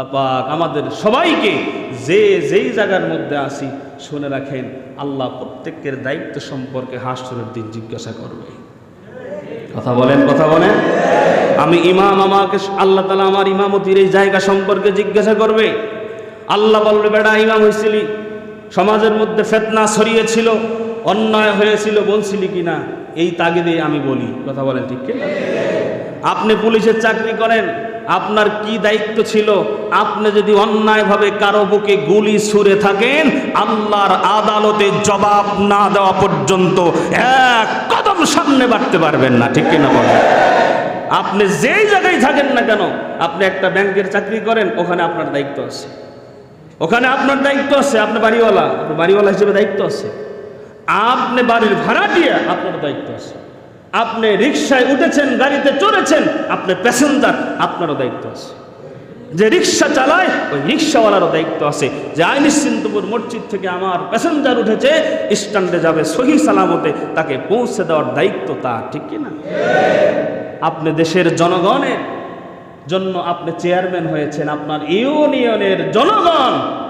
পাক আমাদের সবাইকে যে যেই জায়গার মধ্যে আসি শুনে রাখেন, আল্লাহ প্রত্যেকের দায়িত্ব সম্পর্কে হাসরের দিন জিজ্ঞাসা করবে। কথা বলেন কথা বলেন। আমি ইমাম আমাকে আল্লাহ তালা আমার ইমামতির এই জায়গা সম্পর্কে জিজ্ঞাসা করবে। আল্লাহ বলবে, বেড়া ইমাম হয়েছিলি সমাজের মধ্যে ফেতনা ছড়িয়েছিল, অন্যায় হয়েছিল, বলছিলি কিনা? এই তাগিদে আমি বলি। কথা বলেন, ঠিক আপনি পুলিশের চাকরি করেন আপনার কি দায়িত্ব ছিল? আপনি যদি অন্যায়ভাবে কারও বুকে গুলি ছুঁড়ে থাকেন, আল্লাহর আদালতে জবাব না দেওয়া পর্যন্ত এক কদম সামনে বাড়তে পারবেন না। ঠিক কিনা বলেন? আপনি যেই জায়গায় থাকেন না কেন, আপনি একটা ব্যাংকের চাকরি করেন, ওখানে আপনার দায়িত্ব আছে। ওখানে আপনার দায়িত্ব আছে, আপনি বাড়িওয়ালা, আপনার বাড়িওয়ালা হিসেবে দায়িত্ব আছে। আপনি বাড়ির ভাড়াটিয়া, আপনার দায়িত্ব আছে। আপনি রিক্সায় উঠেছেন, গাড়িতে চড়েছেন, আপনি প্যাসেঞ্জার আপনারও দায়িত্ব আছে। যে রিক্সা চালায়, ওই রিক্সাওয়ালারও দায়িত্ব আছে। যে আইনি সিন্ধুপুর মসজিদ থেকে আমার প্যাসেঞ্জার উঠেছে, স্ট্যান্ডে যাবে, সহি সালামতে তাকে পৌঁছে দেওয়ার দায়িত্ব তার, ঠিক কি না? আপনি দেশের জনগণের জন্য আপনি চেয়ারম্যান হয়েছেন, আপনার ইউনিয়নের জনগণ।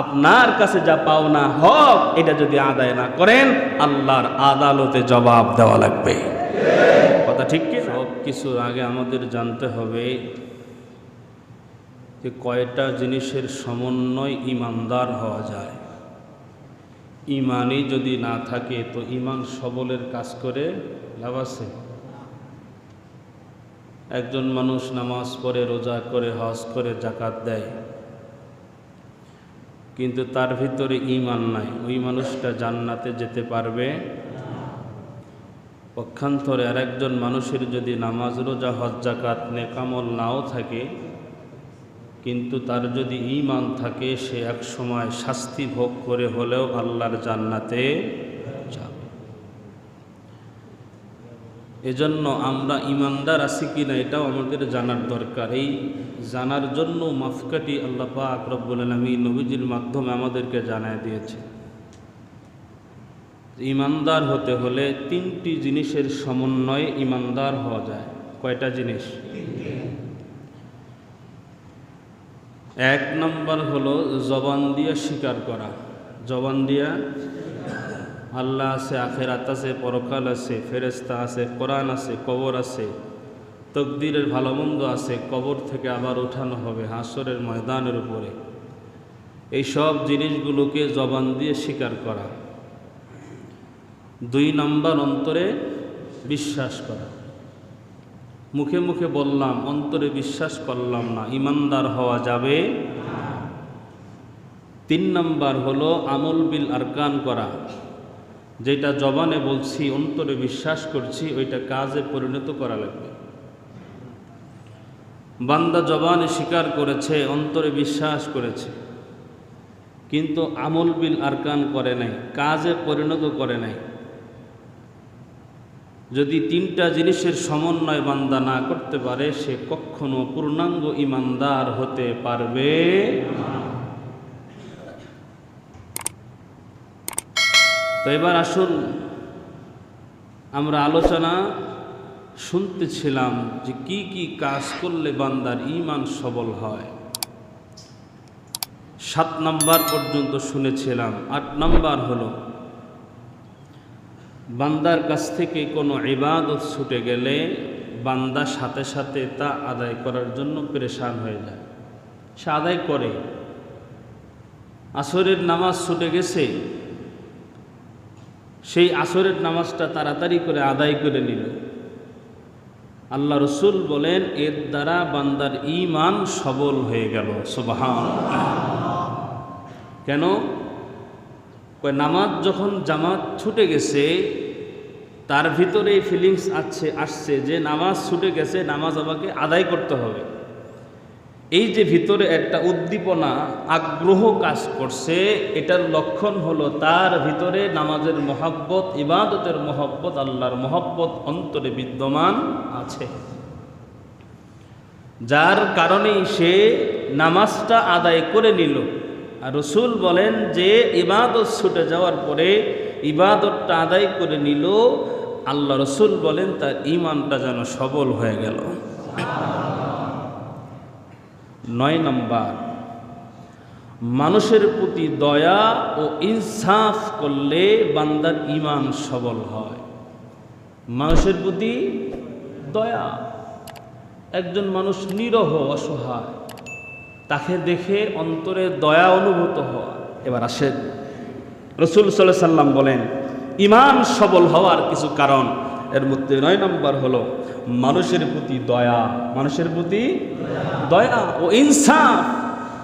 আপনার কাছে যা পাওনা হক, এটা যদি আদায় না করেন, আল্লাহর আদালতে জবাব দেওয়া লাগবে। কথা ঠিক কি সব কিছুর আগে আমাদের জানতে হবে যে কয়টা জিনিসের সমন্বয় ইমানদার হওয়া যায়। ইমানই যদি না থাকে, তো ইমান সবলের কাজ করে লাভ আছে? একজন মানুষ নামাজ পড়ে, রোজা করে, হজ করে জাকাত দেয়। কিন্তু তার ভিতরে ইমান নাই। ওই মানুষটা জান্নাতে যেতে পারবে। পক্ষান্তরে আর একজন মানুষের যদি নামাজ, রোজা হজ্জাকাত নেকামল নাও থাকে, কিন্তু তার যদি ইমান থাকে, সে এক সময় শাস্তি ভোগ করে হলেও আল্লাহর জান্নাতে যাবে এজন্য আমরা ইমানদার আছি কি না, এটাও আমাদের জানার দরকার। এই জানার জন্য মাফকাটি আল্লাহ পাক রব্বুল আলমী নবীজির মাধ্যমে আমাদেরকে জানায় দিয়েছে। ইমানদার হতে হলে তিনটি জিনিসের সমন্বয়ে ইমানদার হওয়া যায়। কয়টা জিনিস? এক নম্বর হলো জবান দিয়ে স্বীকার করা। জবান দিয়া আল্লাহ আছে, আখেরাত আছে, পরকাল আছে ফেরেস্তা আছে, কোরআন আছে, কবর আছে, তকদিরের ভালো মন্দ আছে, কবর থেকে আবার ওঠানো হবে হাসরের ময়দানের উপরে। এই সব জিনিসগুলোকে জবান দিয়ে স্বীকার করা। দুই নম্বর অন্তরে বিশ্বাস করা। মুখে মুখে বললাম, অন্তরে বিশ্বাস করলাম না, ইমানদার হওয়া যাবে তিন নম্বর হলো আমল বিল আরকান করা। যেটা জবানে বলছি, অন্তরে বিশ্বাস করছি, ওইটা কাজে পরিণত করা লাগবে। বান্দা জবানে স্বীকার করেছে, অন্তরে বিশ্বাস করেছে, কিন্তু আমল বিল আরকান করে নাই, কাজে পরিণত করে নাই। যদি তিনটা জিনিসের সমন্বয় বান্দা না করতে পারে, সে কখনো পূর্ণাঙ্গ ইমানদার হতে পারবে তো এবার আসুন, আমরা আলোচনা শুনতেছিলাম যে কি কি কাজ করলে বান্দার ইমান সবল হয়। সাত নাম্বার পর্যন্ত শুনেছিলাম, আট নাম্বার হলো, বান্দার কাছ থেকে কোনো ইবাদত ছুটে গেলে বান্দা সাথে সাথে তা আদায় করার জন্য পরেশান হয়ে যায়। সে আদায় করে। আসরের নামাজ ছুটে গেছে সেই আসরের নামাজটা তাড়াতাড়ি করে আদায় করে নিল। আল্লাহ রসুল বলেন, এর দ্বারা বান্দার ইমান সবল হয়ে গেল। সুবাহান কেন? নামাজ যখন জামাত ছুটে গেছে, তার ভিতরে ফিলিংস আছে, আসছে যে নামাজ ছুটে গেছে, নামাজ আমাকে আদায় করতে হবে। এই যে ভিতরে একটা উদ্দীপনা, আগ্রহ কাজ করছে, এটার লক্ষণ হলো তার ভিতরে নামাজের মহাব্বত, ইবাদতের মহব্বত, আল্লাহর মহব্বত অন্তরে বিদ্যমান আছে। যার কারণেই সে নামাজটা আদায় করে নিল। আর রসুল বলেন যে, ইবাদত ছুটে যাওয়ার পরে ইবাদতটা আদায় করে নিল, আল্লাহ রসুল বলেন তার ইমানটা যেন সবল হয়ে গেল। নয় নম্বর, মানুষের প্রতি দয়া ও ইনসাফ করলে বান্দার ইমান সবল হয়। মানুষের প্রতি দয়া। একজন মানুষ নিরহ, অসহায়, তাকে দেখে অন্তরে দয়া অনুভূত হওয়া এবার আসেন। রসুল সাল্লাম বলেন ইমান সবল হওয়ার কিছু কারণ এর মধ্যে নয় নম্বর হলো মানুষের প্রতি দয়া। মানুষের প্রতি দয়া ও ইনসাফ।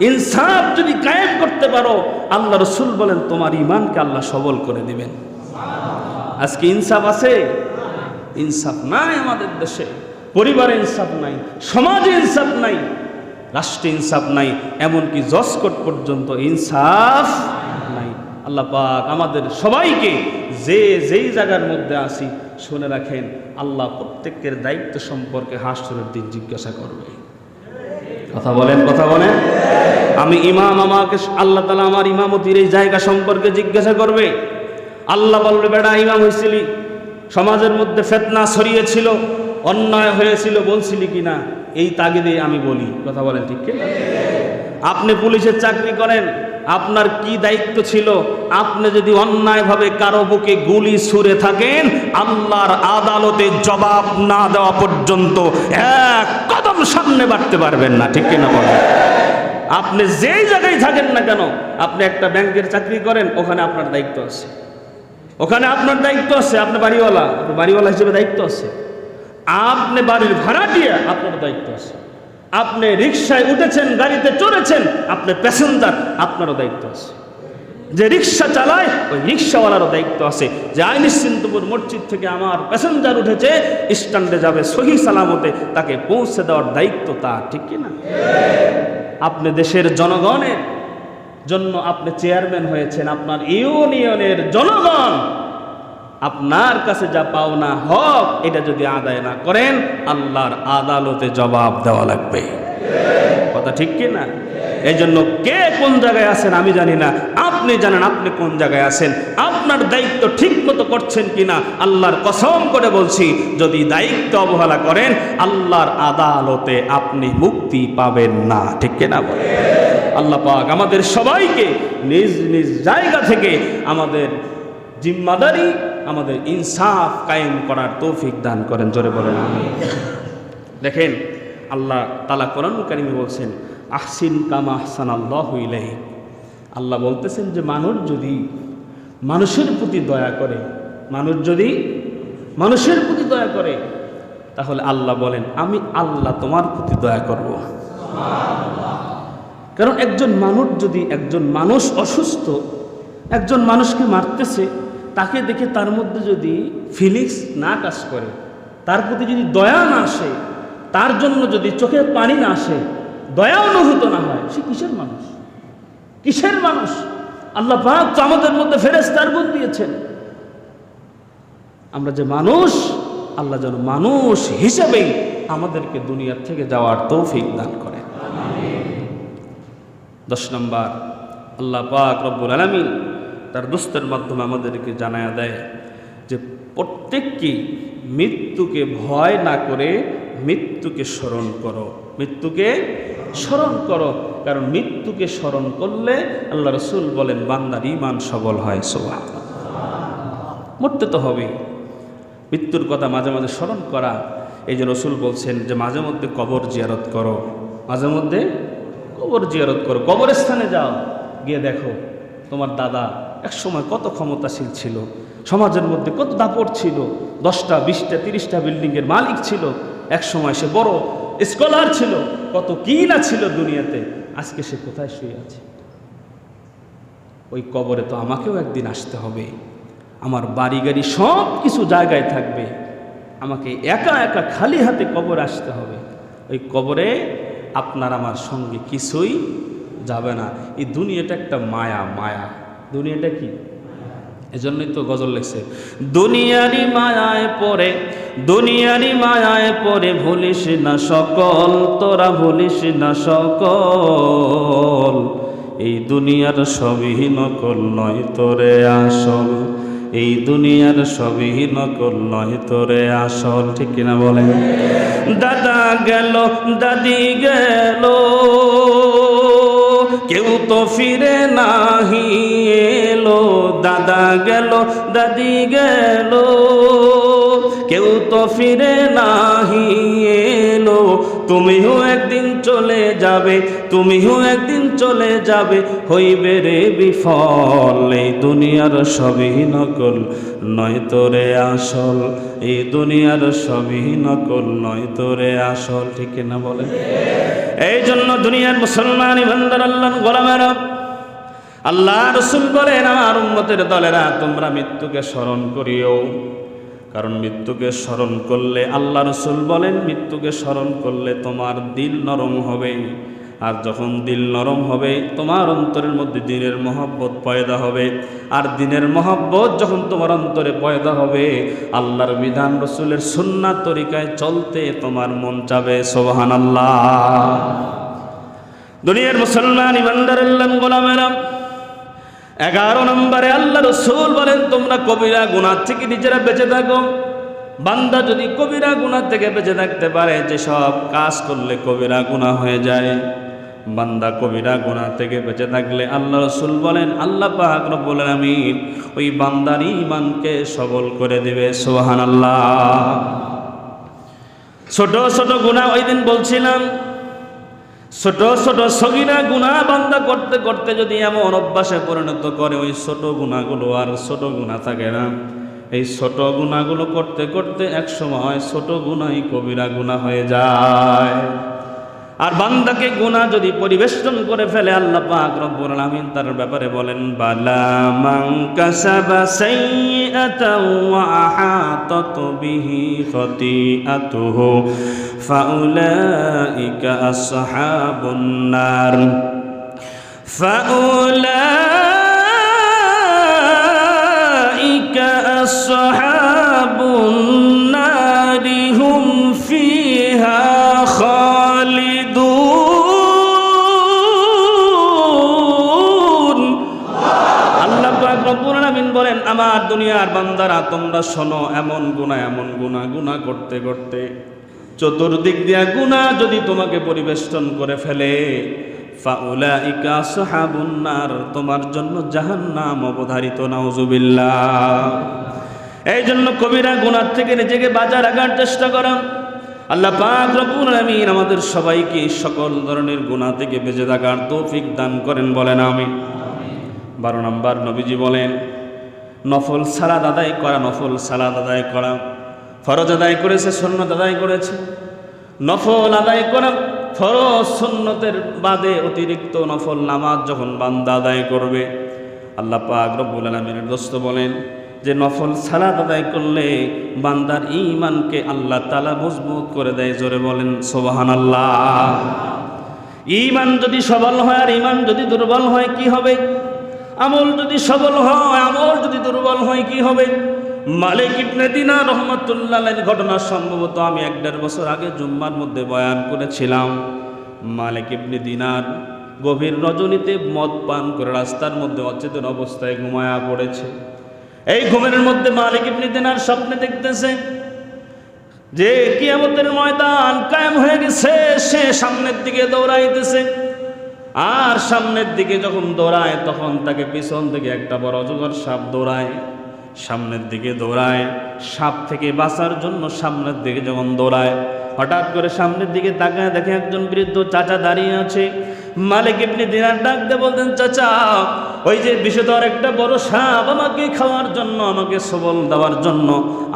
ইনসাফ যদি কায়েম করতে পারো, আল্লাহ রসুল বলেন, তোমার ইমানকে আল্লাহ সবল করে দিবেন। আজকে ইনসাফ আছে? ইনসাফ নাই আমাদের দেশে। পরিবারে ইনসাফ নাই, সমাজে ইনসাফ নাই, রাষ্ট্রে ইনসাফ নাই, এমনকি জসকট পর্যন্ত ইনসাফ আল্লাহ পাক আমাদের সবাইকে যে যেই জায়গার মধ্যে আসি শুনে রাখেন, আল্লাহ প্রত্যেকের দায়িত্ব সম্পর্কে হাসরের দিন জিজ্ঞাসা করবে। কথা বলেন কথা বলেন। আমি ইমাম আমাকে আল্লাহ তালা আমার ইমামতির এই জায়গা সম্পর্কে জিজ্ঞাসা করবে। আল্লাহ বলবে, বেড়া ইমাম হয়েছিলি সমাজের মধ্যে ফেতনা ছড়িয়েছিল, অন্যায় হয়েছিল, বলছিলি কি না এই তাগিদে আমি বলি। কথা বলেন, ঠিক আপনি পুলিশের চাকরি করেন আপনার কি দায়িত্ব ছিল? আপনি যদি অন্যায়ভাবে কারও বুকে গুলি ছুঁড়ে থাকেন, আল্লাহর আদালতে জবাব না দেওয়া পর্যন্ত এক কদম সামনে বাড়তে পারবেন না। ঠিক কিনা বলেন আপনি যেই জায়গায় থাকেন না কেন, আপনি একটা ব্যাংকের চাকরি করেন, ওখানে আপনার দায়িত্ব আছে। ওখানে আপনার দায়িত্ব আছে আপনি বাড়িওয়ালা বাড়িওয়ালা হিসেবে দায়িত্ব আছে। আপনি বাড়ির ভাড়াটিয়া আপনার দায়িত্ব আছে। আপনি রিক্সায় উঠেছেন, গাড়িতে চড়েছেন, আপনার প্যাসেঞ্জার আপনারও দায়িত্ব আছে। যে রিক্সা চালায়, ওই রিক্সাওয়ালারও দায়িত্ব আছে। যে আইনি সিন্ধুপুর মসজিদ থেকে আমার প্যাসেঞ্জার উঠেছে, স্ট্যান্ডে যাবে সহি সালামতে, তাকে পৌঁছে দেওয়ার দায়িত্ব তার, ঠিক কি না? আপনি দেশের জনগণের জন্য আপনি চেয়ারম্যান হয়েছেন, আপনার ইউনিয়নের জনগণ। আপনার কাছে যা পাওনা হক, এটা যদি আদায় না করেন, আল্লাহর আদালতে জবাব দেওয়া লাগবে। কথা ঠিক কি না? এই জন্য কে কোন জায়গায় আছেন আমি জানি না। আপনি জানেন আপনি কোন জায়গায় আছেন। আপনার দায়িত্ব ঠিক মতো করছেন কিনা আল্লাহর কসম করে বলছি, যদি দায়িত্ব অবহেলা করেন, আল্লাহর আদালতে আপনি মুক্তি পাবেন না। ঠিক কিনা বলেন? আল্লাহ পাক আমাদের সবাইকে নিজ নিজ জায়গা থেকে আমাদের জিম্মাদারি আমাদের ইনসাফ কায়েম করার তৌফিক দান করেন। জোরে বলেন আমি দেখেন, আল্লাহ তালা কোরআন কারিমে বলছেন, আহসিন কামা আহসান আল্লাহ ইলাই আল্লাহ বলতেছেন যে, মানুষ যদি মানুষের প্রতি দয়া করে, মানুষ যদি মানুষের প্রতি দয়া করে, তাহলে আল্লাহ বলেন, আমি আল্লাহ তোমার প্রতি দয়া করব। কারণ একজন মানুষ যদি একজন মানুষ অসুস্থ, একজন মানুষকে মারতেছে তাকে দেখে তার মধ্যে যদি ফিলিংস না কাজ করে, তার প্রতি যদি দয়া না আসে, তার জন্য যদি চোখের পানি না আসে, দয়া অনুভূত না হয়, সে কিসের মানুষ? কিসের মানুষ? আল্লাহ পাক তো আমাদের মধ্যে ফেরেস্তার গুণ দিয়েছেন। আমরা যে মানুষ, আল্লাহ যেন মানুষ হিসেবেই আমাদেরকে দুনিয়ার থেকে যাওয়ার তৌফিক দান করে। দশ নম্বর, আল্লাহ পাক রব্বুল আলমিন তার দুস্তের মাধ্যমে আমাদেরকে জানায়া দেয় যে প্রত্যেককে মৃত্যুকে ভয় না করে মৃত্যুকে স্মরণ করো। মৃত্যুকে স্মরণ করো, কারণ মৃত্যুকে স্মরণ করলে আল্লাহ রসুল বলেন, বান্দার ইমান সবল হয় সোভা মরতে তো হবেই। মৃত্যুর কথা মাঝে মাঝে স্মরণ করা, এই যে রসুল বলছেন যে মাঝে মধ্যে কবর জিয়ারত করো, মাঝে মধ্যে কবর জিয়ারত করো কবরের স্থানে যাও, গিয়ে দেখো তোমার দাদা এক সময় কত ক্ষমতাশীল ছিল, সমাজের মধ্যে কত দাপট ছিল, দশটা, বিশটা, তিরিশটা বিল্ডিংয়ের মালিক ছিল এক সময় সে বড় স্কলার ছিল, কত কি না ছিল দুনিয়াতে, আজকে সে কোথায় শুয়ে আছে? ওই কবরে তো আমাকেও একদিন আসতে হবে, আমার বাড়ি গাড়ি সব কিছু জায়গায় থাকবে, আমাকে একা একা খালি হাতে কবর আসতে হবে, ওই কবরে আপনার আমার সঙ্গে কিছুই যাবে না, এই দুনিয়াটা একটা মায়া মায়া। দুনিয়াটা কি? এজন্যই তো গজল লেখছে। দুনিয়ারি মায়ায় পড়ে দুনিয়ারি মায়ায় পড়ে, ভুলিস না সকল, তোরা ভুলিস না সকল। এই দুনিয়ার সবই নকল নয় তোরে আসল, এই দুনিয়ার সবই নকল নয় তোরে আসল, ঠিক কিনা বলে দাদা গেল, দাদি গেল। কেউ তো ফিরে নাহি এলো দাদা গেল দাদি গেল। কেউ তো ফিরে নাহি এলো তুমিও একদিন চলে যাবে, তুমিও একদিন চলে যাবে, হইবে রে বিফল। এই দুনিয়ার সবই নকল, নয় তোরে আসল। এই দুনিয়ার সবই নকল, নয় তোরে আসল। ঠিক না বলে এই জন্য দুনিয়ার মুসলমান ইমানদার আল্লাহ গোলামেরা, আল্লাহ রসুল বলেন, আমার উম্মতের দলেরা, তোমরা মৃত্যুকে স্মরণ করিও। কারণ মৃত্যুকে স্মরণ করলে আল্লাহ রসুল বলেন, মৃত্যুকে স্মরণ করলে তোমার দিল নরম হবে। আর যখন দিল নরম হবে, তোমার অন্তরের মধ্যে দিনের মহব্বত পয়দা হবে। আর দিনের মহব্বত যখন তোমার অন্তরে পয়দা হবে, আল্লাহর বিধান রসুলের সুন্না তরিকায় চলতে তোমার মন চাবে সোহান আল্লাহ দুনিয়ার মুসলমান, ইমানদার আল্লাহ গোলামেরা এগারো নম্বরে আল্লাহ রসুল বলেন, তোমরা কবিরা গুনার থেকে নিজেরা বেঁচে থাকো। বান্দা যদি কবিরা গুনার থেকে বেঁচে থাকতে পারে, যে সব কাজ করলে কবিরা গুণা হয়ে যায়। বান্দা কবিরা গুনাহ থেকে বেঁচে থাকলে আল্লাহ রসুল বলেন, আল্লাহ পাক রব্বুল আলামিন ওই বান্দার ইমানকে সবল করে দিবে। সোহান আল্লাহ ছোট ছোট গুনাহ ওই দিন বলছিলাম ছোট ছোট সগিনা গুণা বান্দা করতে করতে যদি এমন অভ্যাসে পরিণত করে, ওই ছোট গুণাগুলো আর ছোট গুণা থাকে না। এই ছোট গুণাগুলো করতে করতে এক সময় ছোট গুণাই কবিরা গুণা হয়ে যায়। আর বান্দাকে গুণা যদি পরিবেষ্টন করে ফেলে আল্লাহ পাক রব্বুল আলামিন, তার ব্যাপারে বলেন, বালা মান কাসাবা সাইয়্যাতাও ওয়া আহাতাত বিহি খাতিআতুহু, ফাউলাইকা আসহাবুন নার। ফাউলাইকা আসহাবুন আমার দুনিয়ার বান্দারা, তোমরা শোনো, এমন গুনাহ এমন গুনাহ গুনাহ করতে করতে। চতুর্দিক দিয়া গুনাহ যদি তোমাকে পরিবেষ্টন করে ফেলে, ফাউলাইকা আসহাবুন নার, তোমার জন্য জাহান্নাম অবধারিত, নাউজুবিল্লাহ। এই জন্য কবিরা গুনার থেকে নিজেকে বাজার রাখার চেষ্টা করা। আল্লাহ পাক রব্বুল আলামিন আমাদের সবাইকে সকল ধরনের গুনাহ থেকে বেঁচে থাকার তৌফিক দান করেন বলেন আমি বারো নম্বর নবীজি বলেন নফল সালাদ আদায় করা, নফল সালাদ আদায় করা। ফরজ আদায় করেছে সন্ন্যত আদায় করেছে। নফল আদায় করা ফরজ সুন্নতের বাদে অতিরিক্ত নফল নামাজ যখন বান্দা আদায় করবে, আল্লাহ পাক রব্বুল আলমিনের দোস্ত বলেন যে নফল সালাদ আদায় করলে বান্দার ইমানকে আল্লাহ তালা মজবুত করে দেয়। জোরে বলেন সোবাহান আল্লাহ ইমান যদি সবল হয় আর ইমান যদি দুর্বল হয়, কি হবে? আমল যদি সবল হয়, আমল যদি দুর্বল হয়, কি হবে? মালিক ইবনে দিনা রহমতুল্লাহ ঘটনা সম্ভবত আমি এক দেড় বছর আগে জুম্মার মধ্যে বয়ান করেছিলাম। মালিক ইবনে দিনার গভীর রজনীতে মদ পান করে রাস্তার মধ্যে অচেতন অবস্থায় ঘুমায়া পড়েছে। এই ঘুমের মধ্যে মালিক ইবনে দিনার স্বপ্নে দেখতেছে যে কিয়ামতের ময়দান কায়েম হয়ে গেছে, সে সামনের দিকে দৌড়াইতেছে। আর সামনের দিকে যখন দৌড়ায়, তখন তাকে পিছন থেকে একটা বড় অজগর সাপ দৌড়ায়। সামনের দিকে দৌড়ায়। সাপ থেকে বাঁচার জন্য সামনের দিকে যখন দৌড়ায়, হঠাৎ করে সামনের দিকে তাকায়, দেখে একজন বৃদ্ধ চাচা দাঁড়িয়ে আছে। মালিক এমনি দিনার ডাক দিয়ে বলতেন চাচা, ওই যে বিষধর একটা বড় সাপ আমাকে খাওয়ার জন্য, আমাকে সবল দেওয়ার জন্য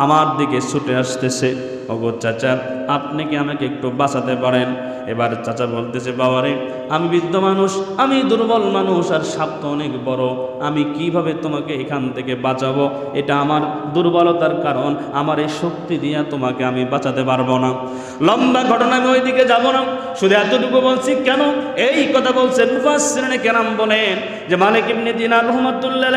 আমার দিকে ছুটে আসতেছে। ওগো চাচা আপনি কি আমাকে একটু বাঁচাতে পারেন? এবার চাচা বলতেছে, বাবারে, আমি বৃদ্ধ মানুষ, আমি দুর্বল মানুষ আর সাপ তো অনেক বড়। আমি কীভাবে তোমাকে এখান থেকে বাঁচাবো? এটা আমার দুর্বলতার কারণ, আমার এই শক্তি দিয়ে তোমাকে আমি বাঁচাতে পারব না। লম্বা ঘটনা আমি ওইদিকে যাব না। শুধু এতটুকু বলছি, কেন? এই কথা মুফাসসিরিনে কেরাম বলেন যে মালিক ইবনে দিনার রহমাতুল্লাহ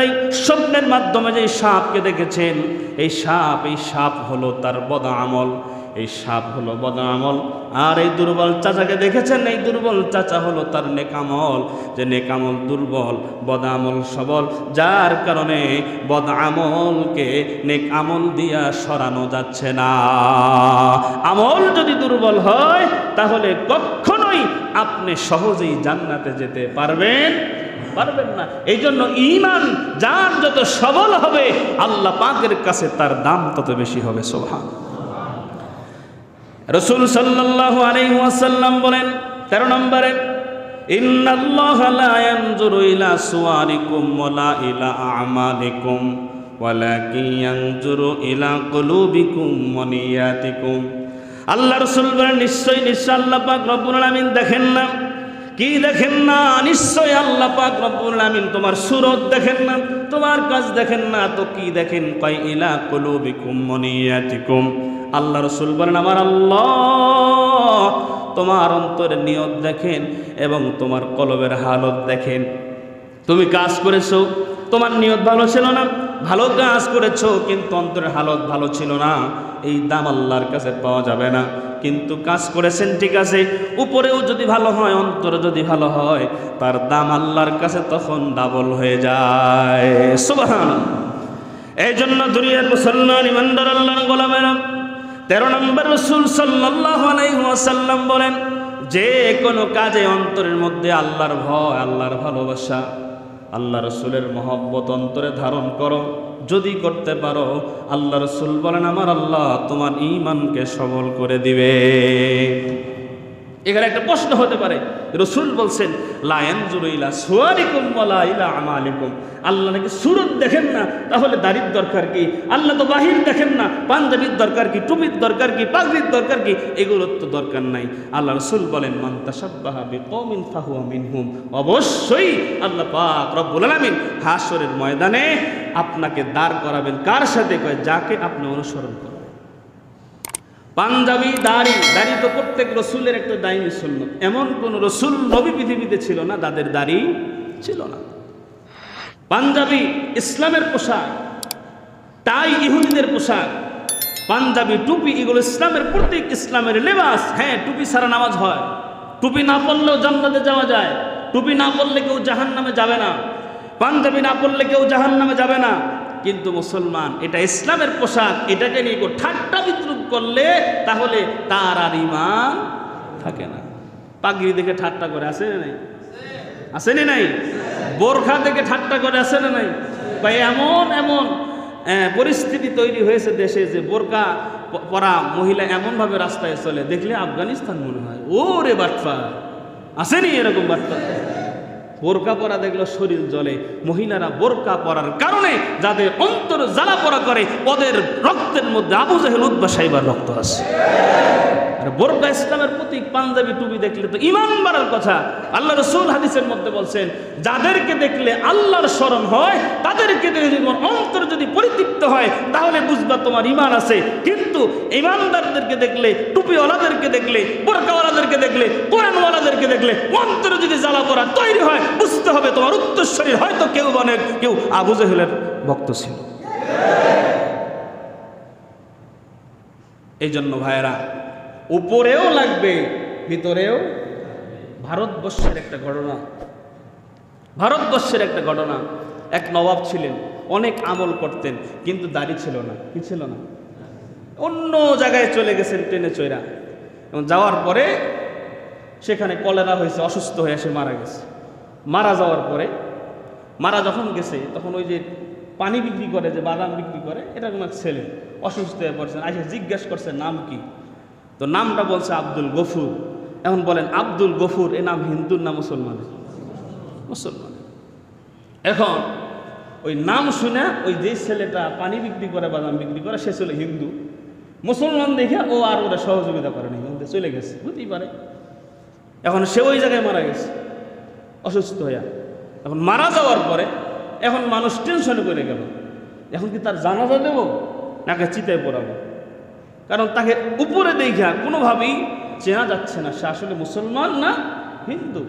স্বপ্নের মাধ্যমে যে সাপকে দেখেছেন, এই সাপ এই সাপ হলো তার বদ আমল। এই সাপ হলো বদামল আর এই দুর্বল চাচাকে দেখেছেন? এই দুর্বল চাচা হলো তার নেকামল। যে নেকামল দুর্বল বদামল সবল। যার কারণে বদামলকে নেক আমল দিয়া সরানো যাচ্ছে না। আমল যদি দুর্বল হয়, তাহলে কখনোই আপনি সহজেই জান্নাতে যেতে পারবেন পারবেন না। এই জন্য ইমান যার যত সবল হবে, আল্লাহ পাকের কাছে তার দাম তত বেশি হবে সোহান রসুল আলাইহি ওয়াসাল্লাম বলেন, তেরো নম্বরে আল্লাহ রসুল বলেন নিশ্চয়ই নিশ্চয় আল্লাহ পাক রব্বুল আলামিন দেখেন না। কি দেখেন না? নিশ্চয় আল্লাহ পাক রব্বুল আলামিন তোমার সুরত দেখেন না, তোমার কাজ দেখেন না। তো কি দেখেন? কয়, ইলা কুলুবিকুম ওয়া নিয়াতিকুম। আল্লাহ রসুল বলেন, আমার আল্লাহ, তোমার অন্তরের নিয়ত দেখেন এবং তোমার কলবের হালত দেখেন। তুমি কাজ করেছ, তোমার নিয়ত ভালো ছিল না। ভালো কাজ করেছ, কিন্তু অন্তরের হালত ভালো ছিল না। এই দাম আল্লাহর কাছে পাওয়া যাবে না। কিন্তু কাজ করেছেন, ঠিক আছে। উপরেও যদি ভালো হয়, অন্তরে যদি ভালো হয়, তার দাম আল্লাহর কাছে তখন ডাবল হয়ে যায়। সুবহান এই জন্য দুনিয়ার মুসলমান, ইমানদার, আল্লাহর গোলামেরা তেরো নম্বর রসুল সাল্লাসাল্লাম বলেন, যে কোনো কাজে অন্তরের মধ্যে আল্লাহর ভয়, আল্লাহর ভালোবাসা, আল্লাহ রসুলের মহব্বত অন্তরে ধারণ করো। যদি করতে পারো, আল্লাহ রসুল বলেন, আমার আল্লাহ তোমার ইমানকে সবল করে দিবে। এখানে একটা প্রশ্ন হতে পারে। রসুল বলছেন লায়ন জুরইলা সুয়ারিকুম ইলা আমালিকুম। আল্লাহ নাকি সুরত দেখেন না, তাহলে দাড়ির দরকার কি? আল্লাহ তো বাহির দেখেন না, পাঞ্জাবির দরকার কি, টুপির দরকার কি, পাগড়ির দরকার কি? এগুলোর তো দরকার নাই। আল্লাহ রসুল বলেন, মান তাসাব্বাহা বিকৌমিন ফাহুয়া মিনহুম। অবশ্যই আল্লাহ পাক রব্বুল আলামিন হাসরের ময়দানে আপনাকে দাঁড় করাবেন। কার সাথে? কয়, যাকে আপনি অনুসরণ করেন। পাঞ্জাবি, দাড়ি দাড়ি তো প্রত্যেক রসুলের একটা দায়ী সুন্নত। এমন কোন রসুল নবী পৃথিবীতে ছিল না, তাদের দাড়ি ছিল না। পাঞ্জাবি ইসলামের পোশাক, টাই ইহুদিদের পোশাক, পাঞ্জাবি, টুপি এগুলো ইসলামের প্রত্যেক ইসলামের লেবাস। হ্যাঁ টুপি ছাড়া নামাজ হয়। টুপি না পড়লেও জান্নাতে যাওয়া যায়। টুপি না পড়লে কেউ জাহান নামে যাবে না। পাঞ্জাবি না পড়লে কেউ জাহান নামে যাবে না। কিন্তু মুসলমান, এটা ইসলামের পোশাক, এটাকে নিয়ে কেউ ঠাট্টা বিদ্রুপ করলে তাহলে তার আর ইমান থাকে না। পাগড়ি দেখে ঠাট্টা করে আসে না নাই? আসেনি নাই? বোরখা দেখে ঠাট্টা করে আসে না নাই? বা এমন এমন পরিস্থিতি তৈরি হয়েছে দেশে যে বোরকা পরা মহিলা এমনভাবে রাস্তায় চলে। দেখলে আফগানিস্তান মনে হয় ও রে বাটফা আসেনি এরকম বাটফা? বোরকা পরা দেখল শরীর জলে মহিলারা বোরকা পরার কারণে যাদের অন্তর জ্বালা পড়া করে, ওদের রক্তের মধ্যে আবু জাহেল উদ্বা সাইবার রক্ত আছে। আর বোরকা ইসলামের প্রতীক পাঞ্জাবি টুপি দেখলে তো ইমান বাড়ার কথা। আল্লাহ রসুল হাদিসের মধ্যে বলছেন, যাদেরকে দেখলে আল্লাহর স্মরণ হয়, তাদেরকে অন্তর যদি পরিতৃপ্ত হয়, তাহলে বুঝবা তোমার ইমান আছে। কিন্তু ইমানদারদেরকে দেখলে, টুপিওয়ালাদেরকে দেখলে, বোরকাওয়ালাদেরকে দেখলে, কোরআনওয়ালাদেরকে দেখলে অন্তরে যদি জ্বালা পড়া তৈরি হয়, বুঝতে হবে তোমার উত্তরস্বরীর হয়তো কেউ মানে কেউ আবু জেহেলের ভক্ত ছিল। এই জন্য ভাইয়েরা, উপরেও লাগবে, ভিতরেও ভারতবর্ষের একটা ঘটনা। ভারতবর্ষের একটা ঘটনা। এক নবাব ছিলেন, অনেক আমল করতেন, কিন্তু দাড়ি ছিল না, কি ছিল না? অন্য জায়গায় চলে গেছেন ট্রেনে চৈরা এবং যাওয়ার পরে সেখানে কলেরা হয়েছে, অসুস্থ হয়ে এসে মারা গেছে। মারা যাওয়ার পরে, মারা যখন গেছে, তখন ওই যে পানি বিক্রি করে, যে বাদাম বিক্রি করে এটা এক ছেলে অসুস্থ হয়ে পড়ছেন আইসে জিজ্ঞেস করছে, নাম কি? তো নামটা বলছে আব্দুল গফুর। এখন বলেন, আব্দুল গফুর এ নাম হিন্দুর না মুসলমানের? মুসলমান এখন ওই নাম শুনে ওই যে ছেলেটা পানি বিক্রি করে, বাদাম বিক্রি করে, সে ছিল হিন্দু। মুসলমান দেখে ও আর ওরা সহযোগিতা করে নি ওদের চলে গেছে বুঝতেই পারে। এখন সে ওই জায়গায় মারা গেছে, অসুস্থ হইয়া। এখন মারা যাওয়ার পরে এখন মানুষ টেনশনে করে গেল। এখন কি তার জানাজা দেব, নাকি চিতায় পড়াবো? কারণ তাকে উপরে দেখা কোনোভাবেই চেনা যাচ্ছে না, সে আসলে মুসলমান না হিন্দু।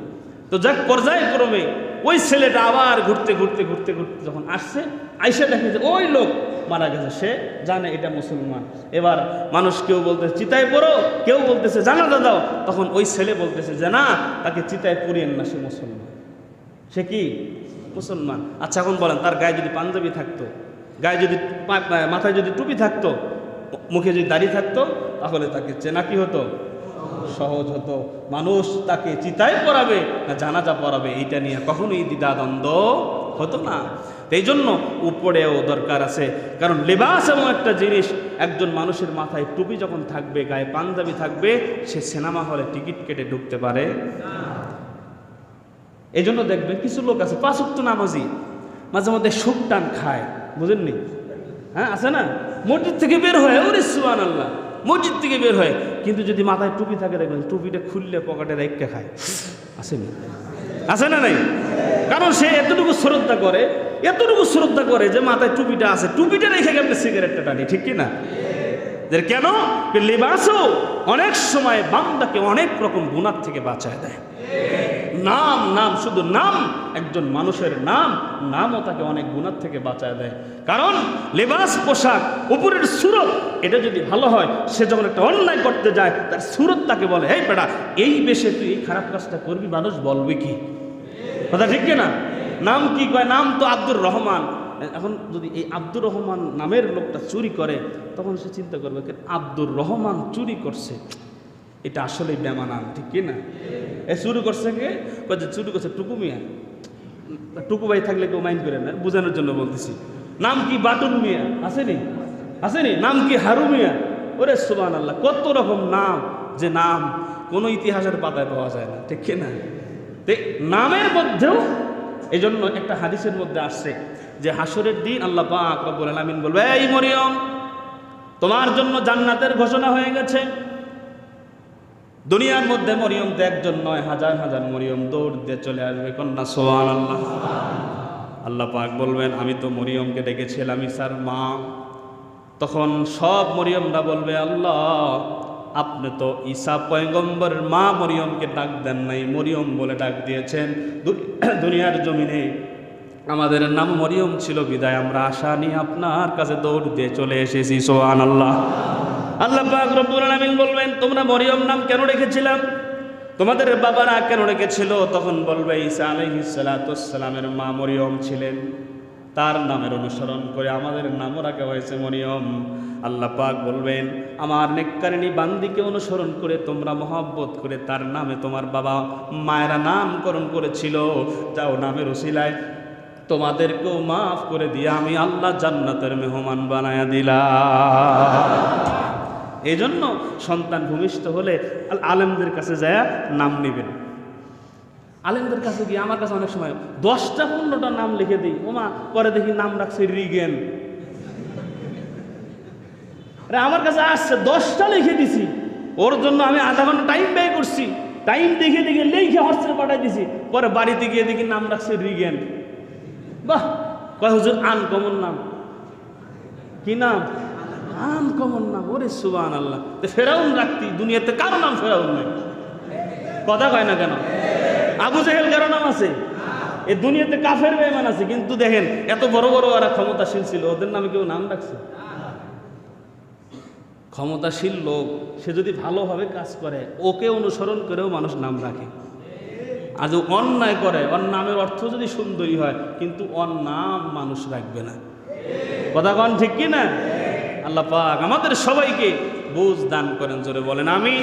তো যাক, পর্যায়ক্রমে ওই ছেলেটা আবার ঘুরতে ঘুরতে ঘুরতে ঘুরতে যখন আসছে, আইসা দেখে যে ওই লোক মারা গেছে, সে জানে এটা মুসলমান। এবার মানুষ কেউ বলতেছে চিতায় পড়ো। কেউ বলতেছে, জানাজা দাও। তখন ওই ছেলে বলতেছে যে, না, তাকে চিতায় পুরিয়েন না, সে মুসলমান। সে কি? মুসলমান। আচ্ছা এখন বলেন, তার গায়ে যদি পাঞ্জাবি থাকতো, গায়ে যদি মাথায় যদি টুপি থাকতো মুখে যদি দাড়ি থাকতো, তাহলে তাকে চেনা কি হতো? সহজ হতো। মানুষ তাকে চিতায় পড়াবে না জানাজা পড়াবে, এইটা নিয়ে কখনোই দ্বিধাদ্বন্দ্ব হতো না। এই জন্য উপরেও দরকার আছে। কারণ লেবাস এমন একটা জিনিস, একজন মানুষের মাথায় টুপি যখন থাকবে, গায়ে পাঞ্জাবি থাকবে, সে সিনেমা হলে টিকিট কেটে ঢুকতে পারে। এই জন্য দেখবেন কিছু লোক আছে, পাঁচক্ত নামাজি, মাঝে মধ্যে সুখ টান খায়। বুঝেননি? হ্যাঁ আছে না? মসজিদ থেকে বের হয় ওরে সুবান আল্লাহ মসজিদ থেকে বের হয়। কিন্তু যদি মাথায় টুপি থাকে, দেখবেন টুপিটা খুললে পকেটে রেখে খায়। আছে না আছে না নাই? কারণ সে এতটুকু শ্রদ্ধা করে, এতটুকু শ্রদ্ধা করে যে মাথায় টুপিটা আছে, টুপিটা রেখে আপনি সিগারেটটা টানি, ঠিক কিনা? কেন? লিবাসও অনেক সময় বান্দাকে অনেক রকম গুণার থেকে বাঁচায় দেয়। নাম, শুধু নাম, একজন মানুষের নাম, নামও তাকে অনেক গুণার থেকে বাঁচায় দেয়। কারণ লেবাস, পোশাক, উপরের সুরত, এটা যদি ভালো হয়, সে যখন একটা অন্যায় করতে যায়, তার সুরত তাকে বলে এই বেটা এই বেশে তুই এই খারাপ কাজটা করবি, মানুষ বলবে কি? কথা ঠিক না নাম কি কয়? নাম তো আব্দুর রহমান। এখন যদি এই আব্দুর রহমান নামের লোকটা চুরি করে, তখন সে চিন্তা করবে, আব্দুর রহমান চুরি করছে। এটা আসলেই বেমানান, ঠিক কি না? এ শুরু করছে কে? যে চুরি করছে টুকু মিয়া। টুকু ভাই থাকলে কেউ মাইন্ড করে না, বোঝানোর জন্য বলতেছি। নাম কি বাটুল মিয়া? আসেনি? আসেনি? নাম কি হারু মিয়া? ওরে সুবান আল্লাহ কত রকম নাম যে নাম কোনো ইতিহাসের পাতায় পাওয়া যায় না, ঠিক কি না? তে নামের মধ্যেও এই জন্য একটা হাদিসের মধ্যে আসছে যে হাসরের দিন আল্লাহ পাক রব্বুল আলামিন বলবে, এই মরিয়ম, তোমার জন্য জান্নাতের ঘোষণা হয়ে গেছে। দুনিয়ার মধ্যে মরিয়ম তো একজন নয়, হাজার হাজার মরিয়ম দৌড় দিয়ে চলে আসবে। কন্যা সোহান আল্লাহ আল্লাহ পাক বলবেন, আমি তো মরিয়মকে ডেকেছিলাম ইসার মা। তখন সব মরিয়মরা বলবে, আল্লাহ, আপনি তো ঈসা পয়গম্বরের মা, মরিয়মকে ডাক দেন নাই। মরিয়ম বলে ডাক দিয়েছেন দুনিয়ার জমিনে আমাদের নাম মরিয়ম ছিল, বিদায় আমরা আশা নিয়ে আপনার কাছে দৌড় দিয়ে চলে এসেছি সোহান আল্লাহ আল্লাহ পাক রব্বুল আলামিন বলবেন, তোমরা মরিয়ম নাম কেন রেখেছিলাম? তোমাদের বাবারা কেন রেখেছিল? তখন বলবে, ঈসা সালামের মা মরিয়ম ছিলেন। তার নামের অনুসরণ করে আমাদের নামও রাখা হয়েছে মরিয়ম। আল্লাহ পাক বলবেন, আমার নেককারিনী বান্দিকে অনুসরণ করে, তোমরা মহব্বত করে তার নামে তোমার বাবা মায়েরা নামকরণ করেছিল। যাও নামের ওসিলায় তোমাদেরকেও মাফ করে দিয়ে আমি আল্লাহ জান্নাতের মেহমান বানায়া দিলাম। এই জন্য সন্তান ভূমিষ্ঠ হলে আলেমদের কাছে যায় নাম নেবেন। আলেমদের কাছে গিয়ে আমার কাছে অনেক সময়, দশটা পনেরোটা নাম লিখে দিই। ওমা, পরে দেখি নাম রাখছে রিগেন। আমার কাছে আসছে, দশটা লিখে দিছি। ওর জন্য আমি আধা ঘণ্টা টাইম ব্যয় করছি। টাইম দেখে দেখে লিখে হোয়াটসঅ্যাপে পাঠাই দিছি। পরে বাড়িতে গিয়ে দেখি নাম রাখছে রিগেন। বাহ, কয় হুজুর আনকমন নাম। কি নাম? আনকমন নাম ওরে সুবান আল্লাহ ফেরাউন রাখতি দুনিয়াতে কারও নাম ফেরাউন নাই। কথা কয় না কেন? আবু জেহেল কারও নাম আছে? এ দুনিয়াতে কাফের বেমান আছে, কিন্তু দেখেন, এত বড় বড় ওরা ক্ষমতাশীল ছিল, ওদের নামে কেউ নাম রাখছে? ক্ষমতাশীল লোক, সে যদি ভালোভাবে কাজ করে, ওকে অনুসরণ করেও মানুষ নাম রাখে। যে অন্যায় করে, ওর নামের অর্থ যদি সুন্দরী হয়, কিন্তু ওর নাম মানুষ রাখবে না। কথা কন ঠিক কি না আল্লাহ পাক আমাদের সবাইকে বুঝ দান করেন জোরে বলেন আমি